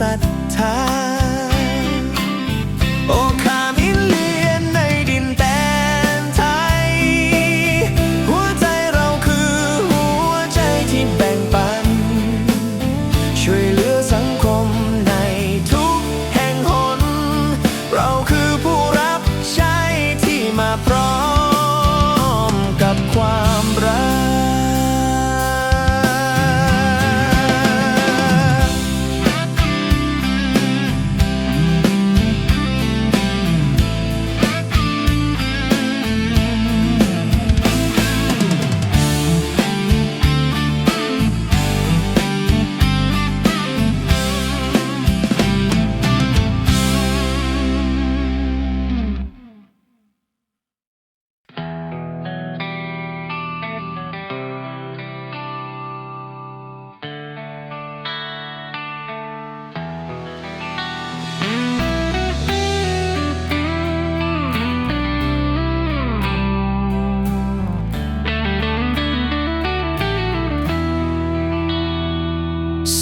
ศรัทธา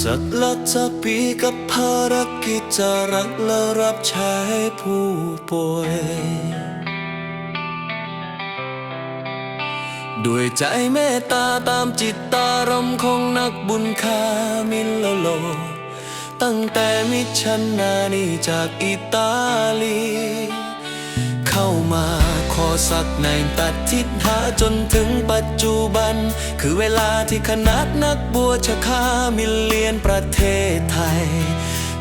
สักละจะปีกับภารกิจจะรักและรับใช้ผู้ป่วย ด้วยใจเมตตาตามจิตตารมของนักบุญคามิลโลโลตั้งแต่มิชชันนานีจากอิตาลี เข้ามา อสักในตัดทิศหาจนถึงปัจจุบัน คือเวลาที่คณะนักบวชชะคามิลเลียนประเทศไทย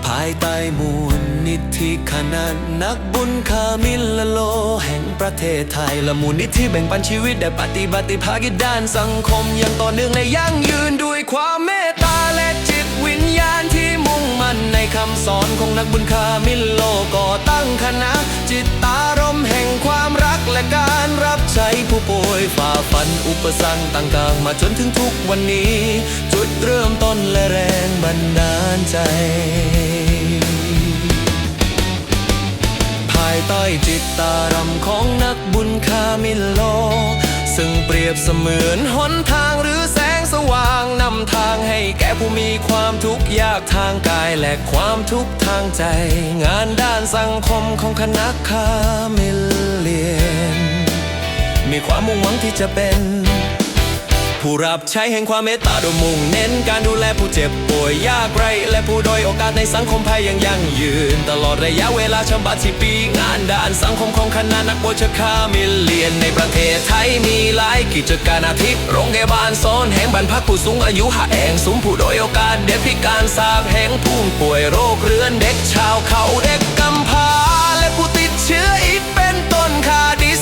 ภายใต้มูลนิธิคณะนักบุญคามิลโล แห่งประเทศไทย และมูลนิธิแบ่งปันชีวิตได้ปฏิบัติภากิจด้านสังคมอย่างต่อเนื่องและยั่งยืนด้วยความเมตตาและจิตวิญญาณที่ มั่นในคำสอนของนักบุญคามิโลก่อตั้งคณะ จิตตารมแห่งความรักและการรับใช้ผู้ป่วยฝ่าฟันอุปสรรคต่างๆ มาจนถึงทุกวันนี้ จุดเริ่มต้นและแรงบันดาลใจภายใต้จิตตารำของนักบุญคามิโล ซึ่งเปรียบเสมือนหนทางหรืางนำทางให้แก่ผู้มีความทุกข์ยากทางกายและความทุกข์ทางใจ งานด้านสังคมของคณะคามิลเลียน มีความมุ่งหวังที่จะเป็น ผู้รับใช้แห่งความเมตตาโดยมุ่งเน้นการดูแลผู้เจ็บป่วยยากไรและผู้ด้อยโอกาสในสังคมไทยยังยั่งยืน ตลอดระยะเวลาชำบัดสิปี งานด้านสังคมของคณะนักบวชคามิเลียนในประเทศไทยมีหลายกิจการอาทิโรงพยาบาลโซนแห่งบรรพักผู้สูงอายุหาแห่งสูงผู้ด้อยโอกาสเด็กพิการสากแห่งผู้ป่วยโรคเรื้อนเด็กชาวเขาเด็กกำพร้าและผู้ติดเชื้ออีกเป็นต้นคาดิส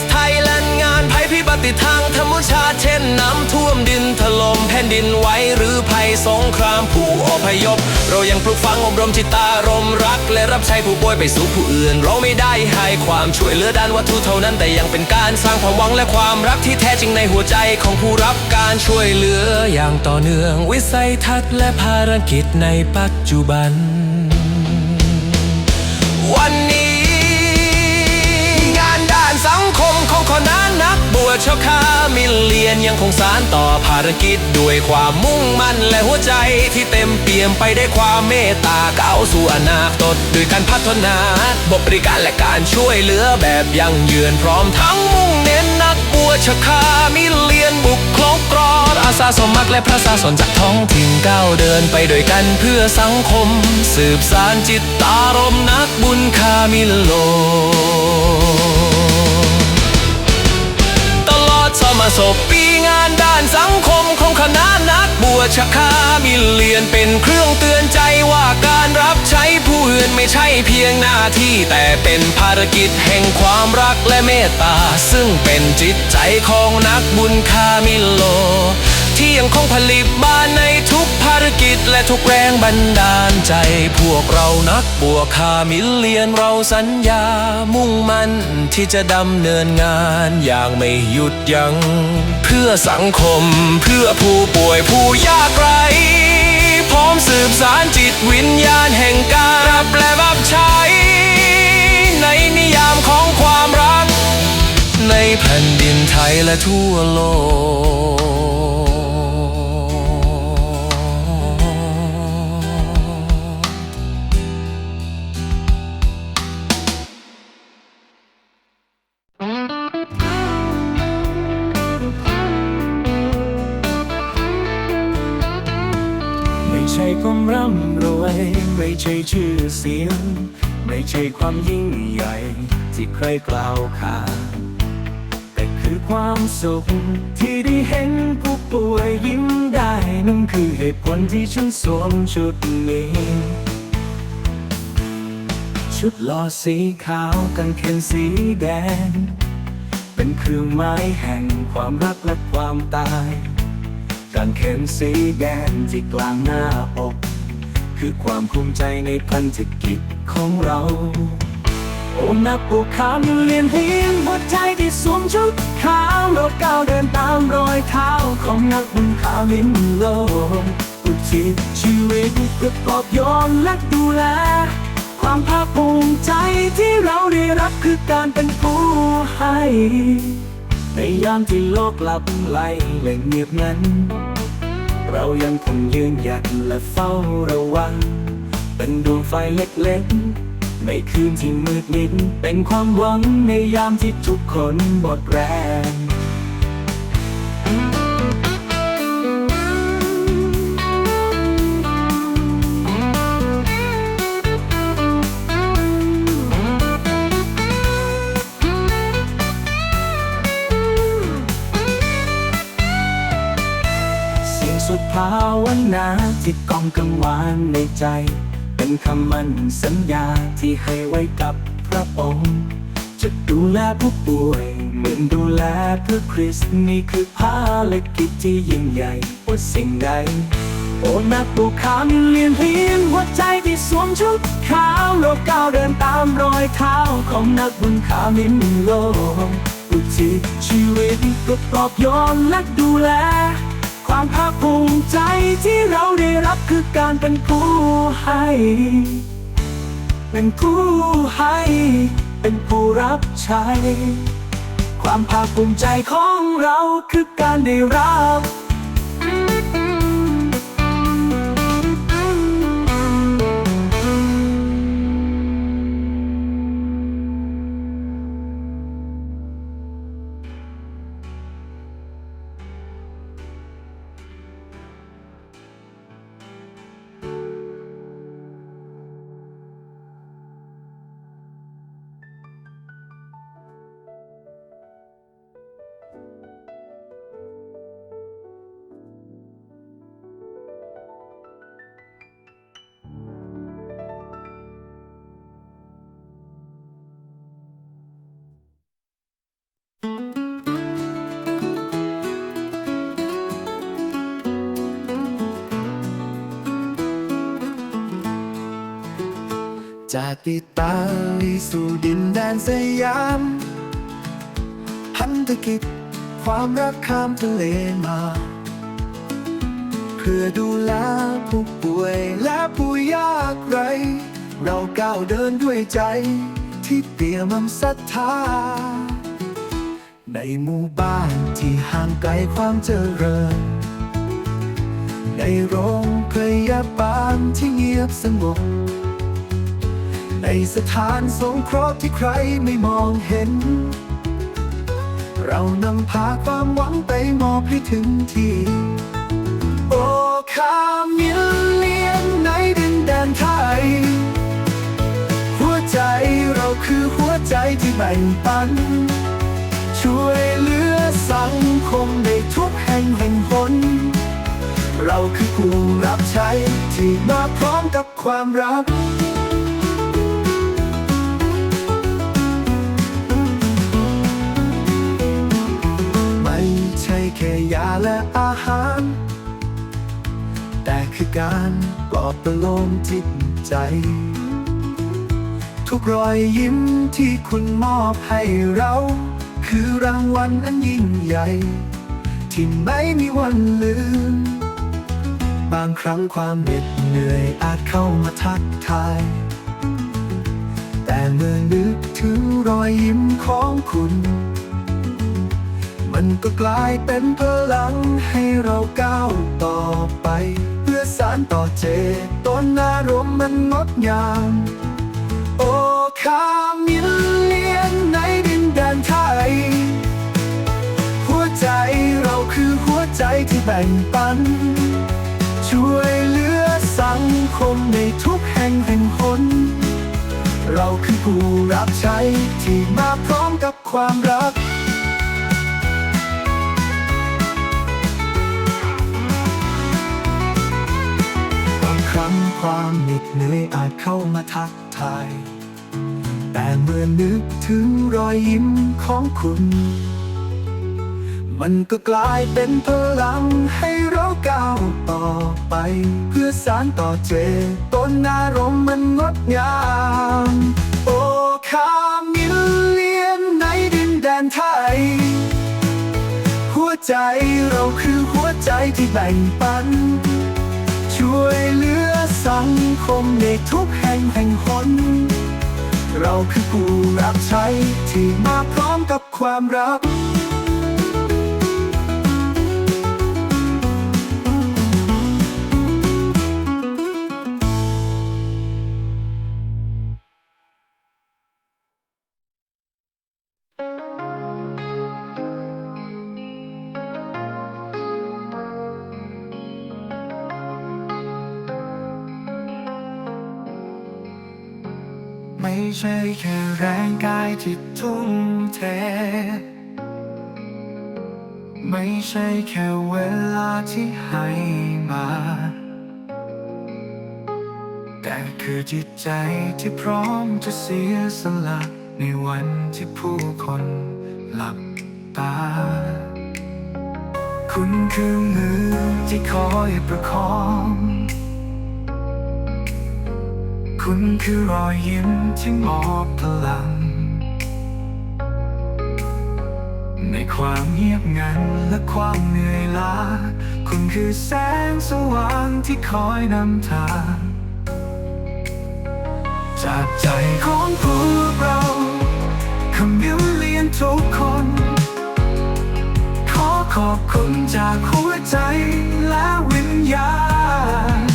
วิบัติทางธรรมชาติเช่นน้ำท่วมดินถล่มแผ่นดินไหวหรือภัยสงครามผู้อพยพ เรายังปลูกฝังอบรมจิตตารมรัก และรับใช้ผู้ป่วยไปสู่ผู้อื่น เราไม่ได้ให้ความช่วยเหลือด้านวัตถุเท่านั้นแต่ยังเป็นการสร้างความหวังและความรักที่แท้จริงในหัวใจของผู้รับการช่วยเหลืออย่างต่อเนื่อง วิสัยทัศน์และภารกิจในปัจจุบัน บวคามิลเลียนยังคงสารต่อภารกิจด้วยความมุ่งมั่นและหัวใจที่เต็มเปี่ยมไปได้วยความเมตตาก้าวสู่อนาคตด้วยการพัฒนาบริการและการช่วยเหลือแบบยั่งยืนพร้อมทั้งมุ่งเน้นนักบวชชคามิลเลียนบุกครบกรอดอาสาสมัครและพระสาสนจากท้องถิ่นก้าวเดินไปด้วยกันเพื่อสังคม สืบสานจิตตารมณ์นักบุญคามิลโล สมาศพปีงานด้านสังคมของคณะนักบวชคามิเลียนเป็นเครื่องเตือนใจว่าการรับใช้ผู้อื่นไม่ใช่เพียงหน้าที่แต่เป็นภารกิจแห่งความรักและเมตตา ซึ่งเป็นจิตใจของนักบุญคามิโล ที่ยังคงผลิตบ้านในทุกภารกิจและทุกแรงบันดาลใจ พวกเรานักบวกคามิเลียนเราสัญญา มุ่งมั่นที่จะดำเนินงานอย่างไม่หยุดยัง้งเพื่อสังคมเพื่อผู้ป่วยผู้ยากไร้พร้อมสืบสารจิตวิญญาณแห่งการรับและรับใช้ ในนิยามของความรัก ในแผ่นดินไทยและทั่วโลก ช่ความยิ่งใหญ่ที่ใครกล่าวขานแต่คือความสุขที่ได้เห็นผู้ป่วยยิ้มได้นั่นคือเหตุผลที่ฉันสวมชุดนี้ ชุดลอสีขาวกางเขนสีแดง เป็นเครื่องหมายแห่งความรักและความตายกางเขนสีแดงที่กลางหน้าอก คือความภูมิใจในพันธกิจของเราโอ้นักปลูกขาวเรียนเฮียนหัวใจที่สวมชุดขาวโลดก้าวเดินตามรอยเท้าของนักบุญขาวลิ้นโลกอุทิศชีวิตเพื่อปลอบโยนและดูแล ความภาคภูมิใจที่เราได้รับคือการเป็นผู้ให้ในยามที่โลกลับไหลและเงียบงัน เรายังคงยืนหยัดและเฝ้าระวัง เป็นดวงไฟเล็กๆ ในคืนที่มืดมิด เป็นความหวังในยามที่ทุกคนหมดแรง นาที่กองกังวานในใจ เป็นคำมั่นสัญญาที่ให้ไว้กับพระองค์ จะดูแลผู้ป่วย เหมือนดูแลเพื่อคริสต์นี่คือภารกิจที่ยิ่งใหญ่กว่าสิ่งใดโอ้นักปลูกข้าวมีเลียนเพียนหัวใจที่สวมชุดขาวโลกก้าวเดินตามรอยเท้าของนักบุญขาวมินโลกอุทิศชีวิตเพื่อปลอบโยนและดูแล ความภาคภูมิใจที่เราได้รับคือการเป็นผู้ให้ เป็นผู้ให้ เป็นผู้รับใช้ ความภาคภูมิใจของเราคือการได้รับ จากอิตาลีสู่ดินแดนสยาม พันธกิจความรักข้ามทะเลมา เพื่อดูแลผู้ป่วยและผู้ยากไร้เราก้าวเดินด้วยใจที่เปี่ยมศรัทธา ในหมู่บ้านที่ห่างไกลความเจริญ ในโรงพยาบาลที่เงียบสงบ ในสถานสงเคราะห์ที่ใครไม่มองเห็น เรานำพาความหวังไปมอบให้ถึงที่ โอ้คามิลเลียนในดินแดนไทย หัวใจเราคือหัวใจที่แบ่งปัน ช่วยเหลือสังคมในทุกแห่งแห่งหนเราคือผู้รับใช้ที่มาพร้อมกับความรัก ยาและอาหาร แต่คือการปลอบประโลมจิตใจ ทุกรอยยิ้มที่คุณมอบให้เรา คือรางวัลอันยิ่งใหญ่ ที่ไม่มีวันลืม บางครั้งความเหน็ดเหนื่อยอาจเข้ามาทักทาย แต่เมื่อนึกถึงรอยยิ้มของคุณ มันก็กลายเป็นพลังให้เราก้าวต่อไป เพื่อสานต่อเจตนารมณ์มันงดงาม โอ้คามิลเลียนในดินแดนไทย หัวใจเราคือหัวใจที่แบ่งปัน ช่วยเหลือสังคมในทุกแห่งแห่งหนเราคือผู้รับใช้ที่มาพร้อมกับความรัก ความเหน็ดเหนื่อยอาจเข้ามาทักทาย แต่เมื่อนึกถึงรอยยิ้มของคุณ มันก็กลายเป็นพลังให้เราก้าวต่อไป เพื่อสานต่อเจต้นารมณ์มันงดงาม โอ้คามิลเลียนในดินแดนไทย หัวใจเราคือหัวใจที่แบ่งปัน ช่วยเหลือ สังคมในทุกแห่งแห่งหน เราคือผู้รับใช้ที่มาพร้อมกับความรัก ไม่ใช่แค่แรงกายที่ทุ่มเท ไม่ใช่แค่เวลาที่ให้มา แต่คือจิตใจที่พร้อมจะเสียสละในวันที่ผู้คนหลับตา คุณคือมือที่คอยประคอง คุณคือรอยยิ้มที่มอบพลัง ในความเงียบงันและความเหนื่อยล้า คุณคือแสงสว่างที่คอยนำทาง จากใจของพวกเราคำมิวเลียนทุกคน ขอขอบคุณจากหัวใจและวิญญาณ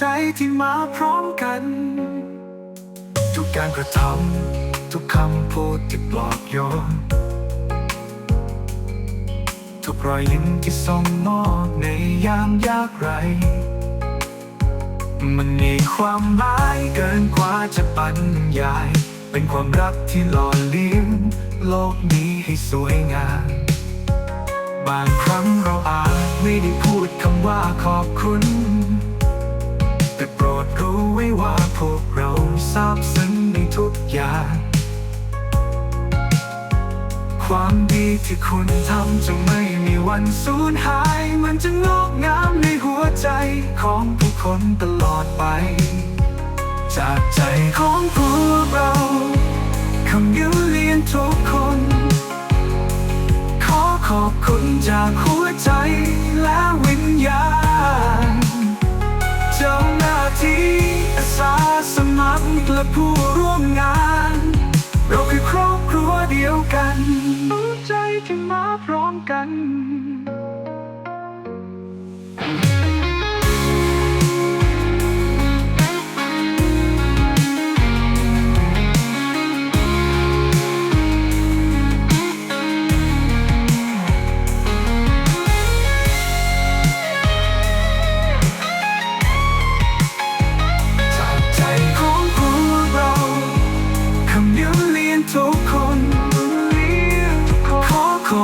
ใจที่มาพร้อมกัน ทุกการกระทำทุกคำพูดที่ปลอบโยนทุกรอยยิ้มที่ส่งมอบในยามยากไร มันมีความหมายเกินกว่าจะบรรยาย เป็นความรักที่หล่อเลี้ยงโลกนี้ให้สวยงาม บางครั้งเราอาจไม่ได้พูดคำว่าขอบคุณ โปรดรู้ไว้ว่าพวกเราซาบซึ้งในทุกอย่าง ความดีที่คุณทำจะไม่มีวันสูญหาย มันจะงอกงามในหัวใจของผู้คนตลอดไป จากใจของพวกเราคำยืนเรียนทุกคน ขอขอบคุณจากหัวใจและวิญญาณเและผู้ร่วมงาน เราคือครอบครัวเดียวกัน รู้ใจที่มาพร้อมกัน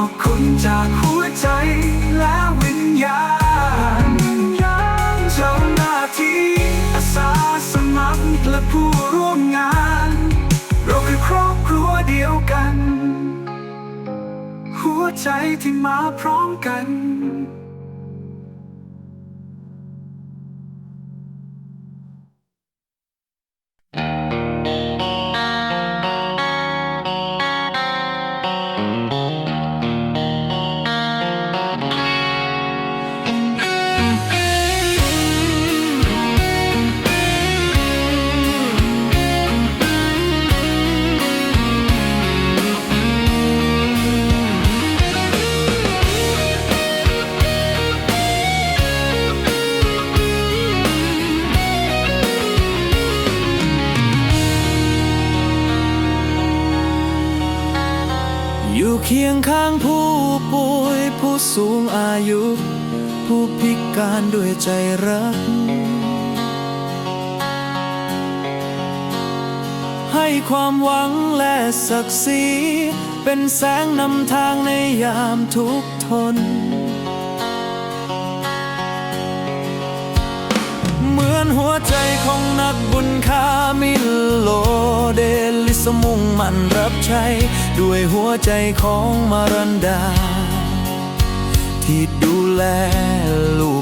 อบคุณจากหัวใจและวิญญาณเจ้าหน้าที่อาสาสมัครและผู้ร่วมงาน เราคือครอบครัวเดียวกัน หัวใจที่มาพร้อมกัน ใจรัก ให้ความหวังและศักดิ์ศรีเป็นแสงนำทางในยามทุกทน เหมือนหัวใจของนักบุญคามิโลเดลิสมุ่งมันรับใช้ ด้วยหัวใจของมารันดา ที่ดูแลลูก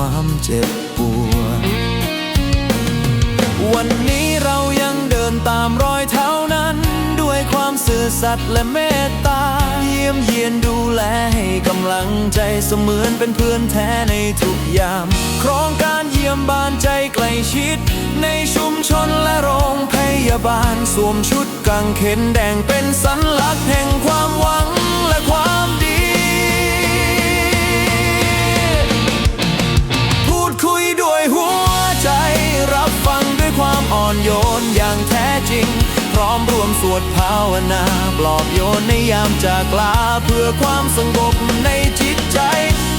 ความเจ็บปวด วันนี้เรายังเดินตามรอยเท้านั้น ด้วยความซื่อสัตย์และเมตตา เยี่ยมเยียนดูแลให้กำลังใจเสมือนเป็นเพื่อนแท้ในทุกยาม โครงการเยี่ยมบ้านใจใกล้ชิด ในชุมชนและโรงพยาบาลสวมชุดกางเขนแดงเป็นสัญลักษณ์แห่งความหวังและความดี อ่อนโยนอย่างแท้จริง พร้อมรวมสวดภาวนาปลอบโยนในยามจากลาเพื่อความสงบในจิตใจ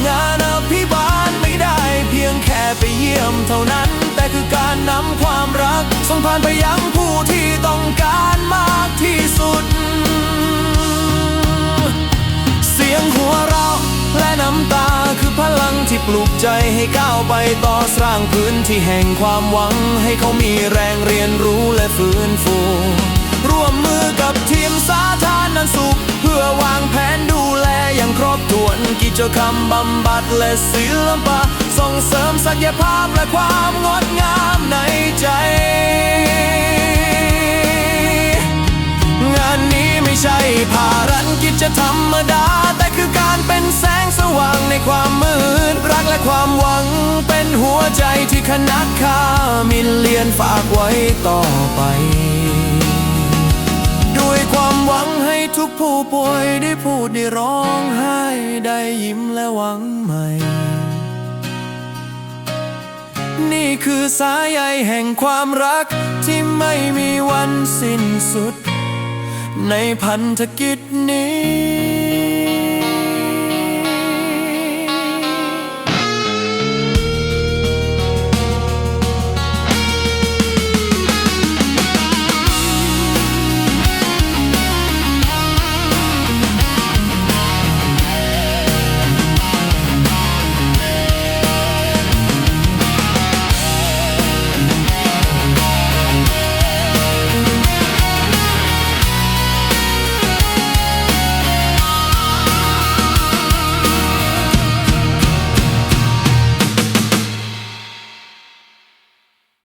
งานอภิบาลไม่ได้เพียงแค่ไปเยี่ยมเท่านั้น แต่คือการนำความรักส่งผ่านไปยังผู้ที่ต้องการมากที่สุด เสียงหัวเราะและน้ำตา พลังที่ปลุกใจให้ก้าวไปต่อสร้างพื้นที่แห่งความหวัง ให้เขามีแรงเรียนรู้และฟื้นฟู ร่วมมือกับทีมสาธารณสุข เพื่อวางแผนดูแลอย่างครบถ้วนกิจกรรมบำบัดและศิลปะ ส่งเสริมศักยภาพและความงดงามในใจงานนี้ไม่ใช่ภารกิจจะธรรมดา สว่างในความมืด รักและความหวัง เป็นหัวใจที่คณะข้ามินเลียนฝากไว้ต่อไป ด้วยความหวังให้ทุกผู้ป่วยได้พูดได้ร้องไห้ ได้ยิ้มและหวังใหม่ นี่คือสายใยแห่งความรักที่ไม่มีวันสิ้นสุด ในพันธกิจนี้